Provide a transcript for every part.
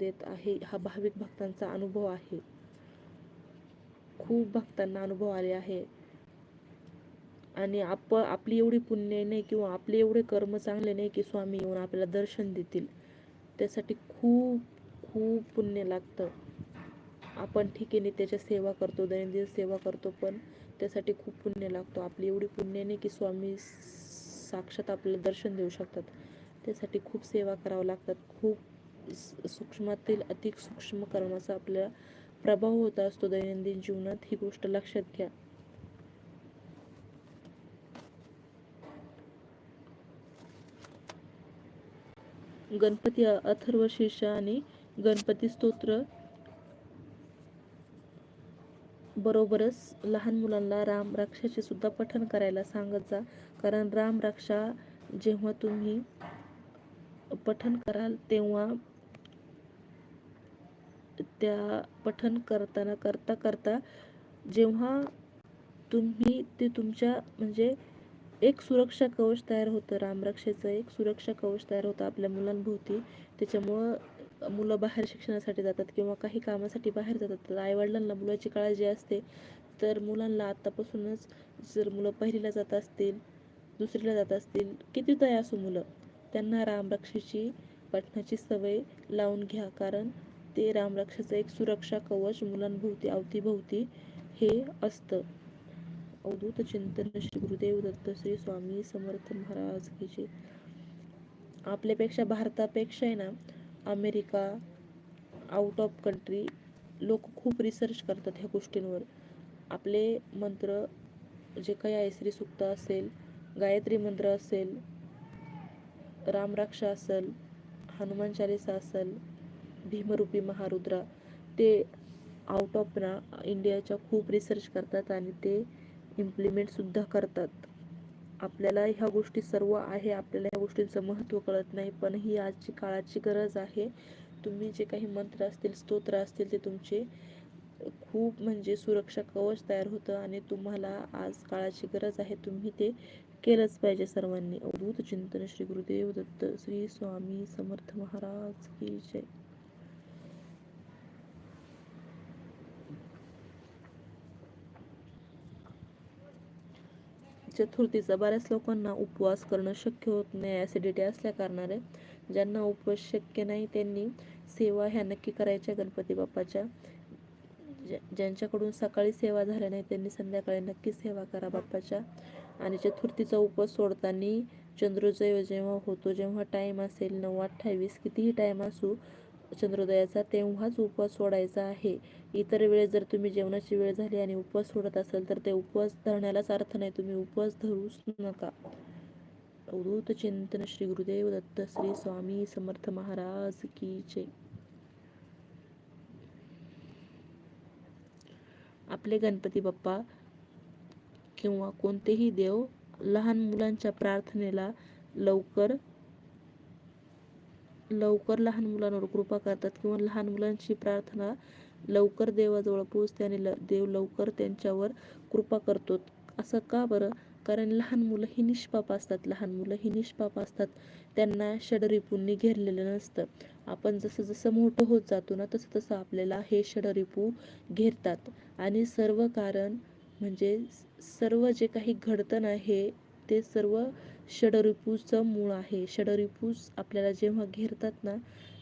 देत आहे हा भाविक भक्तांचा अनुभव आहे. खूप भक्तांना अनुभव आले आहे. आणि आप आपली एवढी पुण्य नाही किंवा आपले एवढे कर्म चांगले नाही की स्वामी येऊन आपल्याला दर्शन देतील. त्यासाठी खूप खूप पुण्य लागतं. आपण ठीक आहे त्याच्या सेवा करतो दैनंदिन सेवा करतो पण त्यासाठी खूप पुण्य लागतो. आपली एवढी पुण्य नाही की स्वामी साक्षात आपल्याला दर्शन देऊ शकतात. त्यासाठी खूप सेवा करावं लागतात. खूप सूक्ष्मातील अति सूक्ष्म कर्माचा आपल्या प्रभाव होत असतो दैनंदिन जीवनात ही गोष्ट लक्षात घ्या. गणपती अथर्व शीर्ष आणि गणपती स्तोत्र बरोबरच लहान मुलांना राम रक्षाचे सुद्धा पठन करायला सांगत जा. कारण राम रक्षा जेव्हा तुम्ही पठन कराल तेव्हा त्या पठन करताना करता करता जेव्हा तुम्ही ते तुमच्या म्हणजे एक सुरक्षा कवच तयार होतं रामरक्षेचं एक सुरक्षा कवच तयार होतं आपल्या मुलांभोवती. त्याच्यामुळं मुलं बाहेर शिक्षणासाठी जातात किंवा काही कामासाठी बाहेर जातात. तर आईवडिलांना मुलाची काळजी असते. तर मुलांना आत्तापासूनच जर मुलं पहिलीला जात असतील दुसरीला जात असतील कितीदाही असो मुलं त्यांना रामरक्षेची पठणाची सवय लावून घ्या. कारण ते रामरक्षाचं एक सुरक्षा कवच मुलांभोवती अवतीभोवती हे असतं. अवधूत चिंतन श्री गुरुदेव दत्त श्री स्वामी समर्थ महाराज की आपल्यापेक्षा भारतापेक्षा आहे ना अमेरिका आउट ऑफ कंट्री लोक खूप रिसर्च करतात ह्या गोष्टींवर. आपले मंत्र जे काही आहे श्री सुक्त असेल गायत्री मंत्र असेल रामराक्षा असेल हनुमान चालिसा असेल भीमरूपी महारुद्रा ते आउट ऑफ ना इंडियाच्या खूप रिसर्च करतात आणि ते इम्प्लिमेंटसुद्धा करतात. आपल्याला ह्या गोष्टी सर्व आहे आपल्याला ह्या गोष्टींचं महत्त्व कळत नाही पण ही आजची काळाची गरज आहे. तुम्ही जे काही मंत्र असतील स्तोत्र असतील ते तुमचे खूप म्हणजे सुरक्षा कवच तयार होतं आणि तुम्हाला आज काळाची गरज आहे. तुम्ही ते केलंच पाहिजे सर्वांनी. अवधूत चिंतन श्री गुरुदेव दत्त श्री स्वामी समर्थ महाराज की जय. चतुर्थीचा बऱ्याच लोकांना उपवास करणं शक्य होत नाही ॲसिडिटी असल्या कारणाने. ज्यांना उपवास शक्य नाही त्यांनी सेवा ह्या नक्की करायच्या गणपती बाप्पाच्या. ज्या- ज्यांच्याकडून सकाळी सेवा झाल्या नाही त्यांनी संध्याकाळी नक्की सेवा करा बाप्पाच्या. आणि चतुर्थीचा उपवास सोडताना चंद्रोदय जेव्हा होतो जेव्हा टाईम असेल नऊ अठ्ठावीस कितीही टाईम असू चंद्रोदयाचा तेव्हाच उपवास सोडायचा आहे. इतर वेळेस जर तुम्ही जेवणाची वेळ झाली आणि उपवास सोडत असाल तर ते उपवास धरण्यालाच अर्थ नाही. तुम्ही उपवास धरूच नका. अवधूत चिंतन श्री गुरुदेव दत्त श्री स्वामी समर्थ महाराज की जय. आपले गणपती बाप्पा किंवा कोणतेही देव लहान मुलांच्या प्रार्थनेला लवकर लवकर लहान मुलांवर कृपा करतात किंवा लहान मुलांची प्रार्थना लवकर देवाजवळ पोचते आणि ल देव लवकर त्यांच्यावर कृपा करतो. असं का बरं? कारण लहान मुलं ही निष्पाप असतात लहान मुलं ही निष्पाप असतात. त्यांना षडरिपूंनी घेरलेलं नसतं. आपण जसं जसं मोठं होत जातो ना तसं तसं आपल्याला हे षडरिपू घेरतात. आणि सर्व कारण म्हणजे सर्व जे काही घडतं ना हे ते सर्व षडरिपूचं मूळ आहे. षडरिपूज आपल्याला जेव्हा घेरतात ना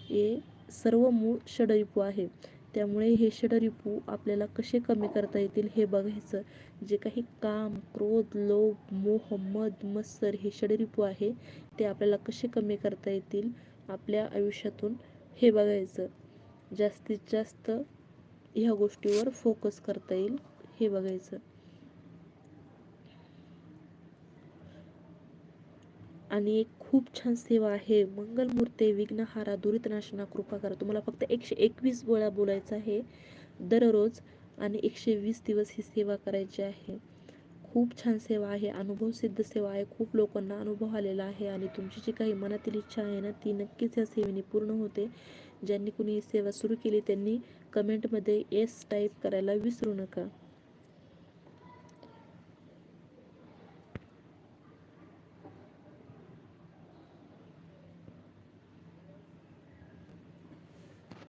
हे सर्व मूळ षडरिपू आहे. त्यामुळे हे षडरिपू आपल्याला कसे कमी करता येतील हे बघायचं. जे काही काम क्रोध लोभ मोह मद मत्सर हे षडरिपू आहे ते आपल्याला कसे कमी करता येतील आपल्या आयुष्यातून हे बघायचं. जास्तीत जास्त ह्या गोष्टीवर फोकस करता येईल हे बघायचं. आणि एक खूप छान सेवा आहे. मंगलमूर्ते विघ्नहारा दुरितनाशना कृपा करा तुम्हाला फक्त एकशे एकवीस वेळा बोलायचं आहे दररोज आणि एकशे वीस दिवस ही सेवा करायची आहे. खूप छान सेवा आहे. अनुभव सिद्ध सेवा आहे. खूप लोकांना अनुभव आलेला आहे आणि तुमची जी काही मनातील इच्छा आहे ना ती नक्कीच या सेवेने पूर्ण होते. ज्यांनी कुणी ही सेवा सुरू केली त्यांनी कमेंटमध्ये येस टाईप करायला विसरू नका.